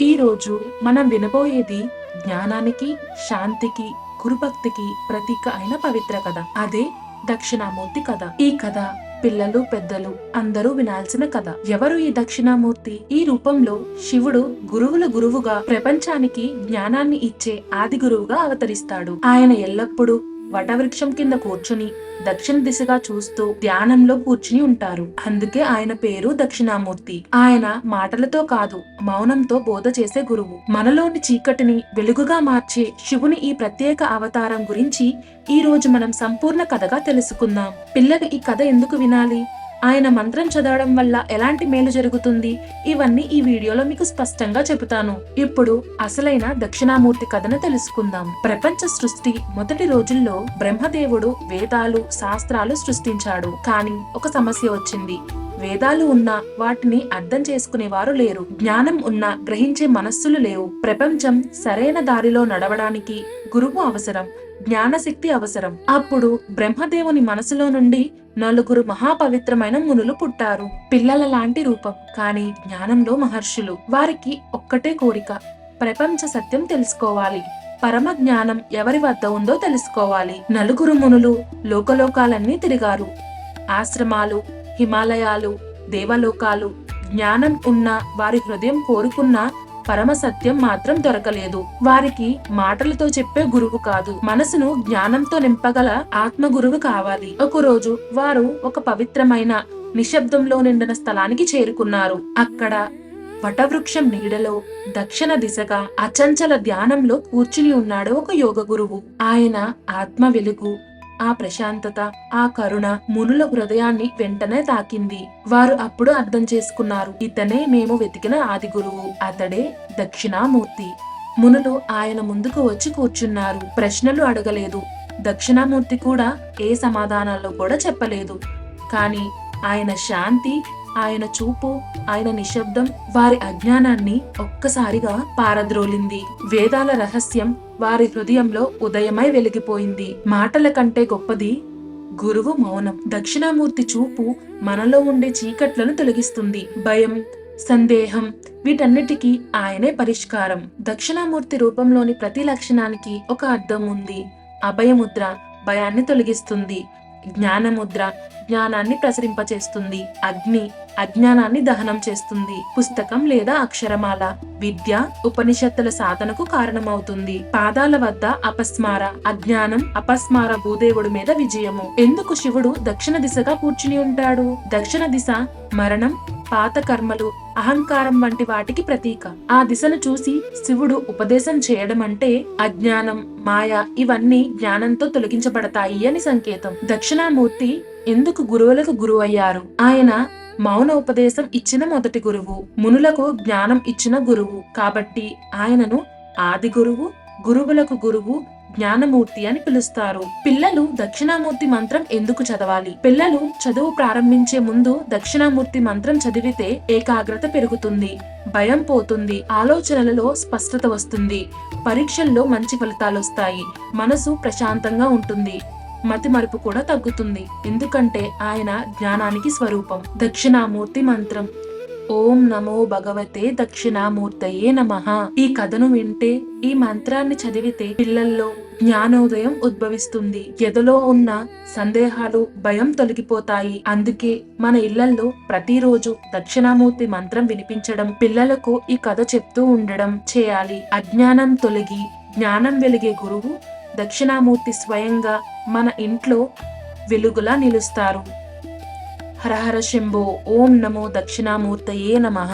ఈ రోజు మనం వినబోయేది జ్ఞానానికి శాంతికి గురుభక్తికి ప్రతీక అయిన పవిత్ర కథ. అదే దక్షిణామూర్తి కథ. ఈ కథ పిల్లలు పెద్దలు అందరూ వినాల్సిన కథ. ఎవరు ఈ దక్షిణామూర్తి? ఈ రూపంలో శివుడు గురువుల గురువుగా ప్రపంచానికి జ్ఞానాన్ని ఇచ్చే ఆది గురువుగా అవతరిస్తాడు. ఆయన ఎల్లప్పుడూ వటవృక్షం కింద కూర్చుని దక్షిణ దిశగా చూస్తూ ధ్యానంలో కూర్చుని ఉంటారు. అందుకే ఆయన పేరు దక్షిణామూర్తి. ఆయన మాటలతో కాదు మౌనంతో బోధ చేసే గురువు. మనలోని చీకటిని వెలుగుగా మార్చే శివుని ఈ ప్రత్యేక అవతారం గురించి ఈ రోజు మనం సంపూర్ణ కథగా తెలుసుకుందాం. పిల్లలు ఈ కథ ఎందుకు వినాలి? ఆయన మంత్రం చదవడం వల్ల ఎలాంటి మేలు జరుగుతుంది? ఇవన్నీ ఈ వీడియోలో మీకు స్పష్టంగా చెబుతాను. ఇప్పుడు అసలైన దక్షిణామూర్తి కథను తెలుసుకుందాం. ప్రపంచ సృష్టి మొదటి రోజుల్లో బ్రహ్మదేవుడు వేదాలు శాస్త్రాలు సృష్టించాడు. కానీ ఒక సమస్య వచ్చింది. వేదాలు ఉన్నా వాటిని అర్థం చేసుకునేవారు లేరు. జ్ఞానం ఉన్నా గ్రహించే మనస్సులు లేవు. ప్రపంచం సరైన దారిలో నడవడానికి గురువు అవసరం జ్ఞానశక్తి అవసరం. అప్పుడు బ్రహ్మదేవుని మనసులో నుండి నలుగురు మహాపవిత్రమైన మునులు పుట్టారు. పిల్లల లాంటి రూపం కానీ జ్ఞానంలో మహర్షులు వారికి ఒక్కటే కోరిక ప్రపంచ సత్యం తెలుసుకోవాలి. పరమ జ్ఞానం ఎవరి వద్ద ఉందో తెలుసుకోవాలి. నలుగురు మునులు లోకలోకాలన్నీ తిరిగారు. ఆశ్రమాలు హిమాలయాలు దేవలోకాలు జ్ఞానం ఉన్న వారి హృదయం కోరుకున్న పరమ సత్యం మాత్రం దొరకలేదు. వారికి మాటలతో చెప్పే గురువు కాదు. మనసును జ్ఞానంతో నింపగల ఆత్మ గురువు కావాలి. ఒకరోజు వారు ఒక పవిత్రమైన నిశ్శబ్దంలో నిండిన స్థలానికి చేరుకున్నారు. అక్కడ వటవృక్షం నీడలో దక్షిణ దిశగా అచంచల ధ్యానంలో కూర్చుని ఉన్నాడు ఒక యోగ గురువు. ఆయన ఆత్మ వెలుగు ఆ ప్రశాంతత ఆ కరుణ మునుల హృదయాన్ని వెంటనే తాకింది. వారు అప్పుడు అర్థం చేసుకున్నారు ఇతనే మేము వెతికిన ఆది గురువు అతడే దక్షిణామూర్తి. మునులు ఆయన ముందుకు వచ్చి కూర్చున్నారు ప్రశ్నలు అడగలేదు. దక్షిణామూర్తి కూడా ఏ సమాధానాల్లో కూడా చెప్పలేదు. కానీ ఆయన శాంతి ఆయన చూపు ఆయన నిశ్శబ్దం వారి అజ్ఞానాన్ని ఒక్కసారిగా పారద్రోలింది. వేదాల రహస్యం వారి హృదయంలో ఉదయమై వెలిగిపోయింది. మాటల కంటే గొప్పది గురువు మౌనం. దక్షిణామూర్తి చూపు మనలో ఉండే చీకట్లను తొలగిస్తుంది. భయం సందేహం వీటన్నిటికీ ఆయనే పరిష్కారం. దక్షిణామూర్తి రూపంలోని ప్రతి లక్షణానికి ఒక అర్థం ఉంది. అభయముద్ర భయాన్ని తొలగిస్తుంది. జ్ఞానముద్ర జ్ఞానాన్ని ప్రసరింపచేస్తుంది. అగ్ని అజ్ఞానాన్ని దహనం చేస్తుంది. పుస్తకం లేదా అక్షరమాల విద్య ఉపనిషత్తుల సాధనకు కారణమవుతుంది. పాదాల వద్ద అపస్మార అజ్ఞానం అపస్మార భూదేవుడి మీద విజయము. ఎందుకు శివుడు దక్షిణ దిశగా కూర్చుని ఉంటాడు? దక్షిణ దిశ మరణం పాత కర్మలు అహంకారం వంటి వాటికి ప్రతీక. ఆ దిశను చూసి శివుడు ఉపదేశం చేయడం అంటే అజ్ఞానం మాయ ఇవన్నీ జ్ఞానంతో తొలగించబడతాయి అని సంకేతం. దక్షిణామూర్తి ఎందుకు గురువులకు గురువయ్యారు? ఆయన మౌన ఉపదేశం ఇచ్చిన మొదటి గురువు మునులకు జ్ఞానం ఇచ్చిన గురువు. కాబట్టి ఆయనను ఆది గురువు గురువులకు గురువు జ్ఞానమూర్తి అని పిలుస్తారు. పిల్లలు దక్షిణామూర్తి మంత్రం ఎందుకు చదవాలి? పిల్లలు చదువు ప్రారంభించే ముందు దక్షిణామూర్తి మంత్రం చదివితే ఏకాగ్రత పెరుగుతుంది భయం పోతుంది ఆలోచనలలో స్పష్టత వస్తుంది పరీక్షల్లో మంచి ఫలితాలు వస్తాయి మనసు ప్రశాంతంగా ఉంటుంది మతి మరుపు కూడా తగ్గుతుంది. ఎందుకంటే ఆయన జ్ఞానానికి స్వరూపం. దక్షిణామూర్తి మంత్రం ఓం నమో భగవతే దక్షిణామూర్తయే నమ. ఈ కథను వింటే ఈ మంత్రాన్ని చదివితే పిల్లల్లో జ్ఞానోదయం ఉద్భవిస్తుంది. ఎదలో ఉన్న సందేహాలు భయం తొలగిపోతాయి. అందుకే మన ఇళ్ళలో ప్రతిరోజు దక్షిణామూర్తి మంత్రం వినిపించడం పిల్లలకు ఈ కథ చెప్తూ ఉండడం చేయాలి. అజ్ఞానం తొలగి జ్ఞానం వెలిగే గురువు దక్షిణామూర్తి స్వయంగా మన ఇంట్లో వెలుగులా నిలుస్తారు. హరహర శంభో ఓం నమో దక్షిణామూర్తయే నమః